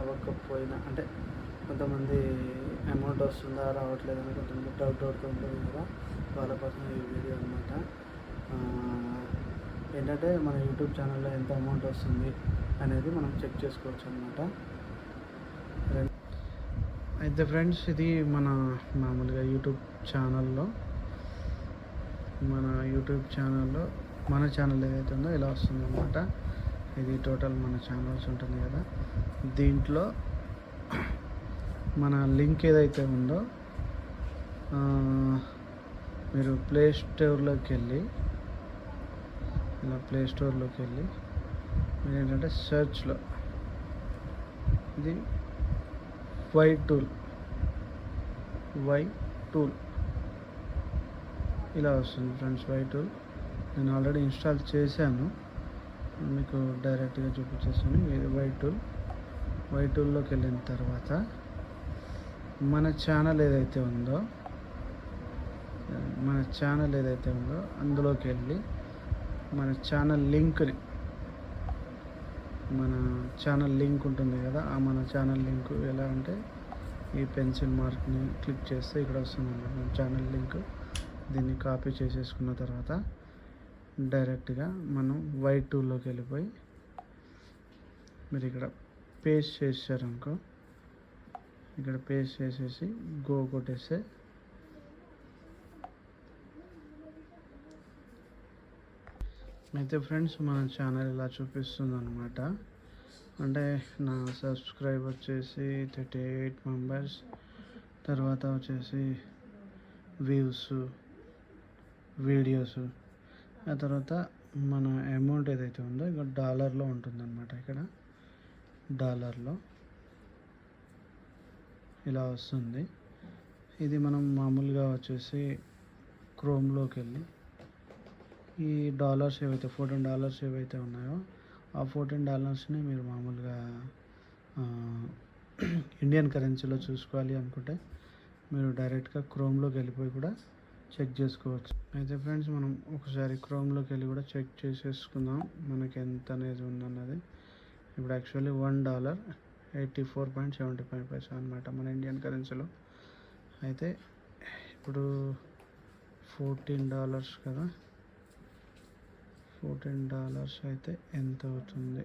అవ్వకపోయినా అంటే కొంతమంది అమౌంట్ వస్తుందా రావట్లేదు అని కొంతమంది డౌట్ డౌట్ ఉంటుంది కదా వాళ్ళ కోసం ఈ వీడియో అనమాట ఏంటంటే మన యూట్యూబ్ ఛానల్లో ఎంత అమౌంట్ వస్తుంది అనేది మనం చెక్ చేసుకోవచ్చు అనమాట అయితే ఫ్రెండ్స్ ఇది మన మామూలుగా యూట్యూబ్ ఛానల్లో మన యూట్యూబ్ ఛానల్లో మన ఛానల్ ఏదైతే ఉందో ఇలా వస్తుందన్నమాట. ఇది టోటల్ మన ఛానల్స్ ఉంటుంది కదా. దీంట్లో మన లింక్ ఏదైతే ఉందో మీరు ప్లే స్టోర్లోకి వెళ్ళి ఇలా ప్లే స్టోర్లోకి వెళ్ళి మీరు ఏంటంటే సెర్చ్లో ఇది వై టూల్ వై టూల్ ఇలా వస్తుంది ఫ్రెండ్స్ వై టూల్ నేను ఆల్రెడీ ఇన్స్టాల్ చేశాను. మీకు డైరెక్ట్గా చూపించేస్తాను ఇది వై టూల్ వై టూల్లోకి వెళ్ళిన తర్వాత మన ఛానల్ ఏదైతే ఉందో మన ఛానల్ ఏదైతే ఉందో అందులోకి వెళ్ళి మన ఛానల్ లింక్ని మన ఛానల్ లింక్ ఉంటుంది కదా ఆ మన ఛానల్ లింక్ ఎలా అంటే ఈ పెన్సిల్ మార్క్ని క్లిక్ చేస్తే ఇక్కడ వస్తుంది మన ఛానల్ లింక్ దీన్ని కాపీ చేసేసుకున్న తర్వాత డైరెక్ట్గా మనం వైట్ టూల్లోకి వెళ్ళిపోయి మీరు ఇక్కడ పేస్ట్ చేశారనుకో ఇక్కడ పేస్ట్ చేసేసి గో కొట్టేస్తే అయితే ఫ్రెండ్స్ మన ఛానల్ ఇలా చూపిస్తుంది అనమాట అంటే నా సబ్స్క్రైబ్ వచ్చేసి థర్టీ ఎయిట్ మెంబర్స్ తర్వాత వచ్చేసి వ్యూస్ వీడియోస్ ఆ తర్వాత మన అమౌంట్ ఏదైతే ఉందో ఇక డాలర్లో ఉంటుందన్నమాట ఇక్కడ. డాలర్లో ఇలా వస్తుంది. ఇది మనం మామూలుగా వచ్చేసి క్రోమ్లోకి వెళ్ళి ఈ డాలర్స్ ఏవైతే ఫోర్టీన్ డాలర్స్ ఏవైతే ఉన్నాయో ఆ ఫోర్టీన్ డాలర్స్ని మీరు మామూలుగా ఇండియన్ కరెన్సీలో చూసుకోవాలి అనుకుంటే మీరు డైరెక్ట్గా క్రోమ్లోకి వెళ్ళిపోయి కూడా చెక్ చేసుకోవచ్చు. అయితే ఫ్రెండ్స్ మనం ఒకసారి క్రోమ్లోకి వెళ్ళి కూడా చెక్ చేసేసుకుందాం. మనకి ఎంత అనేది ఉందన్నది. ఇప్పుడు actually one dollar eighty four point seventy five paisa అనమాట మన ఇండియన్ కరెన్సీలో అయితే ఇప్పుడు ఫోర్టీన్ డాలర్స్ కదా. ఫోర్టీన్ డాలర్స్ అయితే ఎంత అవుతుంది?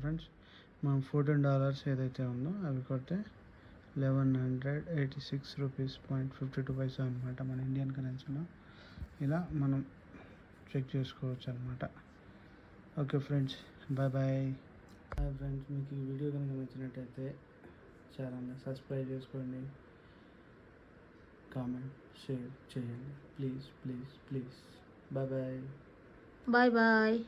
ఫ్రెండ్స్ మనం ఫోర్టీన్ డాలర్స్ ఏదైతే ఉందో అవి కొడితే eleven hundred eighty six rupees point fifty two paisa అనమాట మన ఇండియన్ కరెన్సీలో ఇలా మనం చెక్ చేసుకోవచ్చు అనమాట okay friends bye bye hi friends మీకు ఈ వీడియో కనుక నచ్చినట్టయితే ఛానల్ని సబ్స్క్రైబ్ చేసుకోండి. కామెంట్ షేర్ చేయండి. Please please please bye bye bye bye